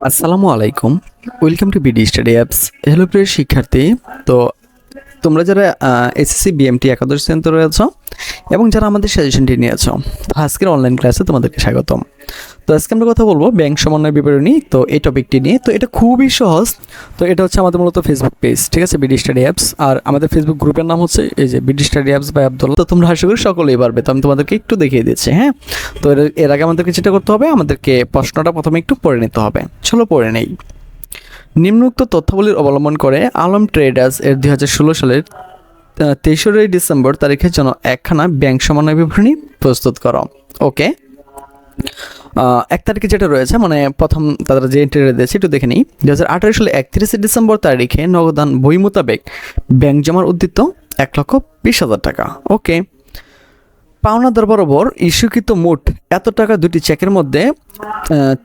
আসসালামু আলাইকুম। Welcome to BD study apps hello প্রিয় শিক্ষার্থী। তো তোমরা যারা এসএসসি বিএমটি একাদশ শ্রেণীতে রয়েছ এবং যারা আমাদের সাজেশনটি নিয়েছ আজকের অনলাইন ক্লাসে তোমাদেরকে স্বাগতম। তো আজকে আমরা কথা বলব ব্যাংক সমন্বয় বিবরণী তো এই টপিকটি নিয়ে। তো এটা খুবই সহজ। তো এটা হচ্ছে আমাদের মূলত ফেসবুক পেজ ঠিক আছে? বিডি স্টাডি অ্যাপস আর আমাদের ফেসবুক গ্রুপের নাম হচ্ছে এই যে BD study apps by Abdullah তো তোমরা আশা করি সকলেই পারবে। তো আমি তোমাদেরকে একটু দেখিয়ে দিচ্ছি হ্যাঁ? তো এর- আগে আমাদেরকে যেটা করতে হবে, আমাদেরকে প্রশ্নটা প্রথমে একটু পড়ে নিতে হবে। চলো পড়ে নেই। নিম্নোক্ত তথ্যাবলীর অবলম্বন করে আলম ট্রেডার্স এর দুই হাজার ষোলো সালের তেইশে ডিসেম্বর তারিখের জন্য একখানা ব্যাংক সমন্বয় বিবরণী প্রস্তুত করো। ওকে? এক তারিখে যেটা রয়েছে মানে প্রথম তারা যে এন্ট্রি দিয়েছে, একটু দেখে নিই। দু হাজার আঠারো সালে একত্রিশে ডিসেম্বর তারিখে নগদান বই মোতাবেক ব্যাংক জমার উদ্দিত এক লক্ষ বিশ হাজার টাকা। ওকে। পাওনাদার বরাবর ইস্যুকৃত মোট এত টাকা দুটি চেকের মধ্যে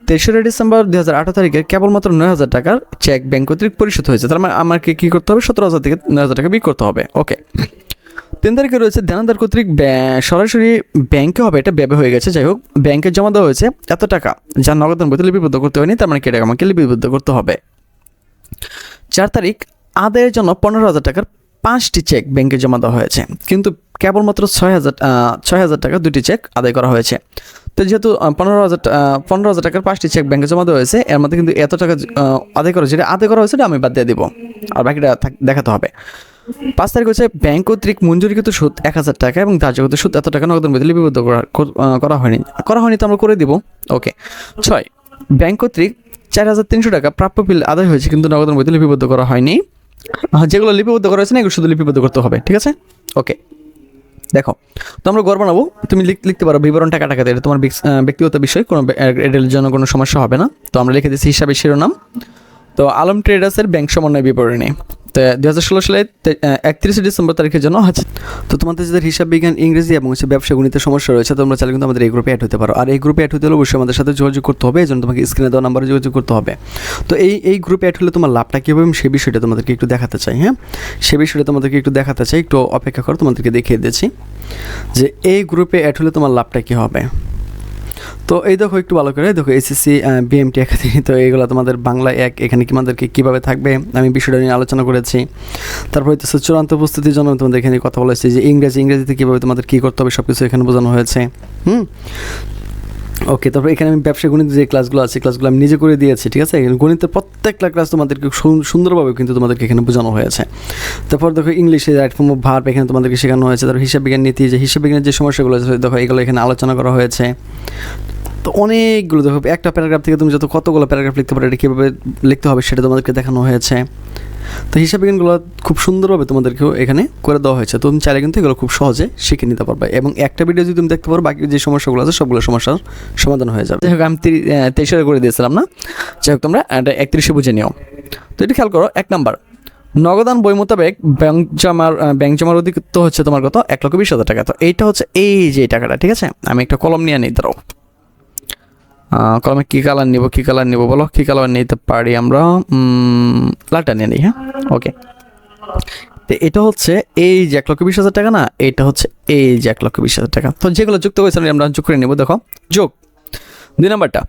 তেসরা ডিসেম্বর দু হাজার আঠারো তারিখে কেবলমাত্র নয় হাজার টাকার চেক ব্যাংক কর্তৃক পরিশোধ হয়েছে। তার মানে আমাকে কী করতে হবে? সতেরো হাজার থেকে নয় হাজার টাকা বিক করতে হবে। ওকে। তিন তারিখে রয়েছে দেনাদার কর্তৃক সরাসরি ব্যাংকে হবে, এটা ব্যয় হয়ে গেছে, যাই হোক ব্যাংকে জমা দেওয়া হয়েছে এত টাকা, যা নগদান বইতে লিপিবদ্ধ করতে হয়নি, তার মানে কেটে আমাকে লিপিবদ্ধ করতে হবে। চার তারিখ, আদায়ের জন্য পনেরো হাজার টাকার পাঁচটি চেক ব্যাংকে জমা দেওয়া হয়েছে, কিন্তু কেবলমাত্র ছয় হাজার ছয় হাজার টাকা দুটি চেক আদায় করা হয়েছে। তো যেহেতু পনেরো হাজার পনেরো হাজার টাকার পাঁচটি চেক ব্যাংকে জমা দেওয়া হয়েছে, এর মধ্যে কিন্তু এত টাকা আদায় করা যেটা আদায় করা হয়েছে আমি বাদ দিয়ে দিব। আর বাকিটা দেখাতে হবে। পাঁচ তারিখ হচ্ছে ব্যাংক কর্তৃক মঞ্জুরিকৃত সুদ এক হাজার টাকা এবং ধার্যকৃত সুদ এত টাকা নগদ মধ্যে লিপিবদ্ধ করা হয়নি। করা হয়নি তো আমরা করে দিব। ওকে ছয় ব্যাংক কর্তৃক চার হাজার তিনশো টাকা প্রাপ্য বিল আদায় হয়েছে কিন্তু নগদের মধ্যে লিপিবদ্ধ করা হয়নি। যেগুলো লিপিবদ্ধ করা হয়েছে না, এগুলো শুধু লিপিবদ্ধ করতে হবে, ঠিক আছে? ওকে দেখো, তো আমরা গড় বানাবো। তুমি লিখ- লিখতে পারো বিবরণ টাকা টাকাতে এটা তোমার ব্যক্তিগত বিষয়, কোনো এটার জন্য কোনো সমস্যা হবে না। তো আমরা লিখে দিচ্ছি হিসাবে শিরোনাম। তো আলম ট্রেডার্সের ব্যাংক সমন্বয় বিবরণী। তো দু হাজার ষোলো সালে একত্রিশে ডিসেম্বর তারিখের জন্য আছে তো তোমাদের যাদের হিসাব বিজ্ঞান, ইংরেজি এবং হচ্ছে ব্যবসা গণিতের সমস্যা রয়েছে, তোমরা চাইলে কিন্তু আমাদের এই গ্রুপে অ্যাড হতে পারো। আর এই গ্রুপে অ্যাড হতে হলে অবশ্যই আমাদের সাথে যোগাযোগ করতে হবে এই জন্য তোমাকে স্ক্রিনে দেওয়া নাম্বারে যোগাযোগ করতে হবে। তো এই এই গ্রুপে অ্যাড হলে তোমার লাভটা কী হবে আমি সে বিষয়টা তোমাদেরকে একটু দেখাতে চাই হ্যাঁ? সে বিষয়টা তোমাদেরকে একটু দেখাতে চাই, একটু অপেক্ষা করো, তোমাদেরকে দেখিয়ে দিচ্ছি যে এই গ্রুপে অ্যাড হলে তোমার লাভটা কী হবে। তো এই দেখো একটু ভালো করে, দেখো এসএসসি বিএমটি একাডেমি তো এগুলো তোমাদের বাংলা এক, এখানে কি আমাদেরকে কীভাবে থাকবে, আমি বিষয়টা নিয়ে আলোচনা করেছি। তারপরে হচ্ছে চূড়ান্ত উপস্থিতির জন্য তোমাদের এখানে কথা বলেছি যে ইংরেজি, ইংরেজিতে কীভাবে তোমাদের কী করতে হবে সব কিছু এখানে বোঝানো হয়েছে। হুম? ওকে তারপর এখানে আমি ব্যবসা গণিত যে ক্লাসগুলো আছে ক্লাসগুলো আমি নিজে করে দিয়েছি, ঠিক আছে? গণিতের প্রত্যেকটা ক্লাস তোমাদেরকে সুন্দরভাবে কিন্তু তোমাদেরকে এখানে বোঝানো হয়েছে। তারপর দেখো ইংলিশে রাইট ফর্ম অফ এখানে তোমাদেরকে শেখানো হয়েছে। তারপর হিসাব বিজ্ঞান নীতি, যে হিসাব বিজ্ঞানের যে সমস্যাগুলো আছে, দেখো, এগুলো এখানে আলোচনা করা হয়েছে। তো অনেকগুলো, দেখো, একটা প্যারাগ্রাফ থেকে তুমি যত কতগুলো প্যারাগ্রাফ লিখতে পারো, এটা কীভাবে লিখতে হবে সেটা তোমাদেরকে দেখানো হয়েছে। তো হিসাব বিজ্ঞানগুলো খুব সুন্দরভাবে তোমাদেরকেও এখানে করে দেওয়া হয়েছে। তুমি চাইলে কিন্তু এগুলো খুব সহজে শিখে নিতে পারবে এবং একটা ভিডিও যদি তুমি দেখতে পারো, বাকি যে সমস্যাগুলো আছে সবগুলো সমস্যার সমাধান হয়ে যাবে। যাই হোক, আমি তেইশে করে দিয়েছিলাম না? যাই হোক, তোমরা একত্রিশে বুঝে নিও। তো এটা খেয়াল করো, এক নাম্বার। নগদান বই মোতাবেক ব্যাংক জমার ব্যাংক জমার অধিকত্ব হচ্ছে তোমার কত? এক লক্ষ বিশ হাজার টাকা। তো এইটা হচ্ছে এই যে টাকাটা, ঠিক আছে? আমি একটা কলম নিয়ে নিই ধরো কলমে কী কালার নিব, কী কালার নিব বলো? কী কালার নিতে পারি আমরা? লালটা নিয়ে নিই হ্যাঁ? ওকে তো এটা হচ্ছে এই যে এক লক্ষ বিশ হাজার টাকা না, এটা হচ্ছে এই যে এক লক্ষ বিশ হাজার টাকা। তো যেগুলো যুক্ত হয়েছে আমরা যোগ করে নেব, দেখো। যোগ। দুই নাম্বারটা।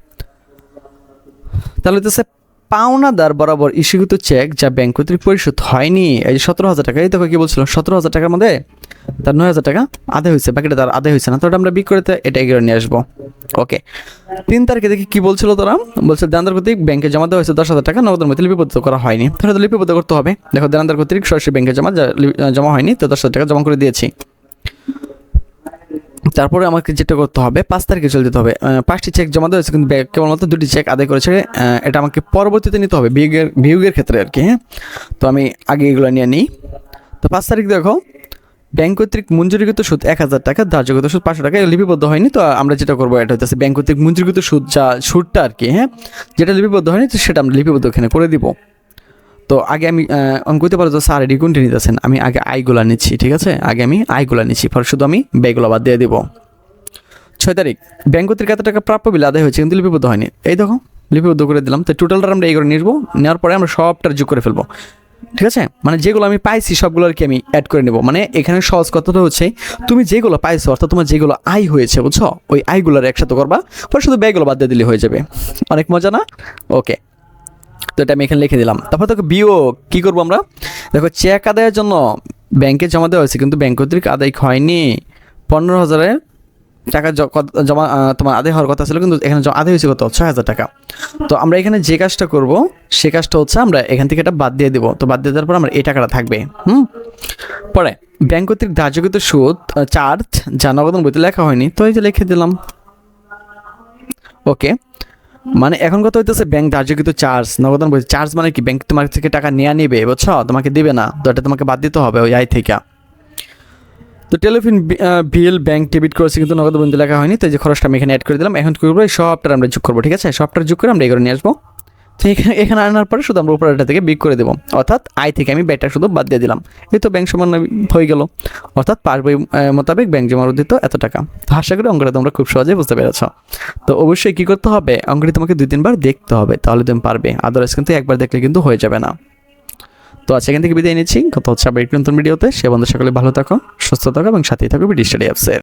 তাহলে হচ্ছে পাওনাদার বরাবর ইস্যুকৃত চেক যা ব্যাংক কর্তৃক পরিশোধ হয়নি, এই যে সতেরো হাজার টাকা, এই দেখো কি বলছিল সতেরো হাজার টাকার মধ্যে তার নয় হাজার টাকা আদায় হয়েছে, বাকিটা তার আদায় হয়েছে না। তো ওটা আমরা বিক করতে এটা এগিয়ে নিয়ে আসব। ওকে তিন তারিখে দেখি কি বলছিল তারা? বলছে দেনাদার কর্তৃক ব্যাংকে জমা দেওয়া হয়েছে দশ হাজার টাকা, নগদের মধ্যে লিপিবদ্ধ করা হয়নি। তাহলে লিপিবদ্ধ করতে হবে। দেখো দেনাদার কর্তৃক সরাসরি ব্যাংকে জমা জমা হয়নি, তো দশ হাজার টাকা জমা করে দিয়েছি। তারপরে আমাকে যেটা করতে হবে, পাঁচ তারিখে চলে যেতে হবে। পাঁচটি চেক জমা দেওয়া হয়েছে, কিন্তু কেবলমাত্র দুটি চেক আদায় করেছে। এটা আমাকে পরবর্তীতে নিতে হবে, বিয়োগের বিয়োগের ক্ষেত্রে আর কি হ্যাঁ? তো আমি আগে এগুলো নিয়ে নিই। তো পাঁচ তারিখ দেখো ব্যাংক কর্তৃক মঞ্জুরিকৃত সুদ এক হাজার টাকা, ধার্যকৃত সুদ পাঁচশো টাকা লিপিবদ্ধ হয়নি, তো আমরা যেটা করব, এটা হচ্ছে ব্যাংক কর্তৃক মঞ্জুরিকৃত সুদ যা সুদটা আর কি হ্যাঁ? যেটা লিপিবদ্ধ হয়নি, তো সেটা আমরা লিপিবদ্ধ এখানে করে দিব। তো আগে আমি আমি কইতে পারো যে স্যার এডি কোনটি নিতেছেন? আমি আগে আইগুলা নিচ্ছি, ঠিক আছে? আগে আমি আইগুলা নিচ্ছি পরে শুধু আমি ব্যয়গুলো বাদ দিয়ে দিব। ছয় তারিখ, ব্যাংক কর্তৃক এত টাকা প্রাপ্য বিল আদায় হয়েছে, কিন্তু লিপিবদ্ধ হয়নি। এই দেখো, লিপিবদ্ধ করে দিলাম, তো টোটালটা আমরা এই করে নিয়ে নেওয়ার পরে আমরা সবটা যোগ করে ফেলব। ঠিক আছে? মানে যেগুলো আমি পাইছি, সবগুলো আর কি আমি অ্যাড করে নেব। মানে এখানে সহজ কথাটা হচ্ছে, তুমি যেগুলো পাইছো, অর্থাৎ তোমার যেগুলো আয় হয়েছে, বুঝছ? ওই আয়গুলোর একসাথে করবা, পরে শুধু ব্যয়গুলো বাদ দিয়ে দিলে হয়ে যাবে। অনেক মজা না? ওকে তো এটা আমি এখানে লিখে দিলাম। তারপর দেখো বিয়োগ, কী করব আমরা? দেখো চেক আদায়ের জন্য ব্যাংকে জমা দেওয়া হয়েছে, কিন্তু ব্যাংক কর্তৃক আদায় হয়নি। পনেরো হাজারের টাকা জমা তোমার আদায় হওয়ার কথা ছিল, কিন্তু এখানে আদায় হয়েছে কত? ছয় হাজার টাকা। তো আমরা এখানে যে কাজটা করব, সে কাজটা হচ্ছে আমরা এখান থেকে এটা বাদ দিয়ে দেবো। তো বাদ দিয়ে দেওয়ার পর আমরা এই টাকাটা থাকবে, হুম? পরে, ব্যাংক কর্তৃক ধার্যকৃত সুদ চার্জ যা নগদন বইতে লেখা হয়নি, তো এই যে লিখে দিলাম। ওকে মানে এখন কথা হইতেছে ব্যাংক ধার্যকৃত চার্জ নগদন বলছে চার্জ মানে কি? ব্যাংক তোমার থেকে টাকা নেওয়া নিবে, বুঝছ? তোমাকে দিবে না, তো এটা তোমাকে বাদ দিতে হবে ওই আয় থেকে। তো টেলিফিন বিল ব্যাংক ডেবিট করেছে কিন্তু নগদ বন্ধু লেখা হয়নি, তো যে খরচটা আমি এখানে অ্যাড করে দিলাম। এখন কি করব? এই সবটা আমরা যোগ করব, ঠিক আছে? সবটা যোগ করে আমরা এগুলো নিয়ে আসব। তো এখানে এখানে আনার পরে শুধু আমরা উপরেটা থেকে বিক করে দেবো। অর্থাৎ আয় থেকে আমি ব্যাগটা শুধু বাদ দিয়ে দিলাম। এই তো ব্যাংক সমান হয়ে গেল। অর্থাৎ পার বই মোতাবেক ব্যাংক জমা উদ্দিত এত টাকা। তো আশা করি অঙ্কটা তোমরা খুব সহজেই বুঝতে পেরেছ। তো অবশ্যই কী করতে হবে? অঙ্কটি তোমাকে দুই তিনবার দেখতে হবে, তাহলে তুমি পারবে। আদারওয়াইজ কিন্তু একবার দেখলে কিন্তু হয়ে যাবে না। তো আজ এখান থেকে বিদায় নিচ্ছি। কত হচ্ছে আবার একটু নতুন ভিডিওতে। সে বন্ধু সকলে ভালো থাকো, সুস্থ থাকো এবং সাথেই থাকো ব্রিটিশ স্টাডি অ্যাপসের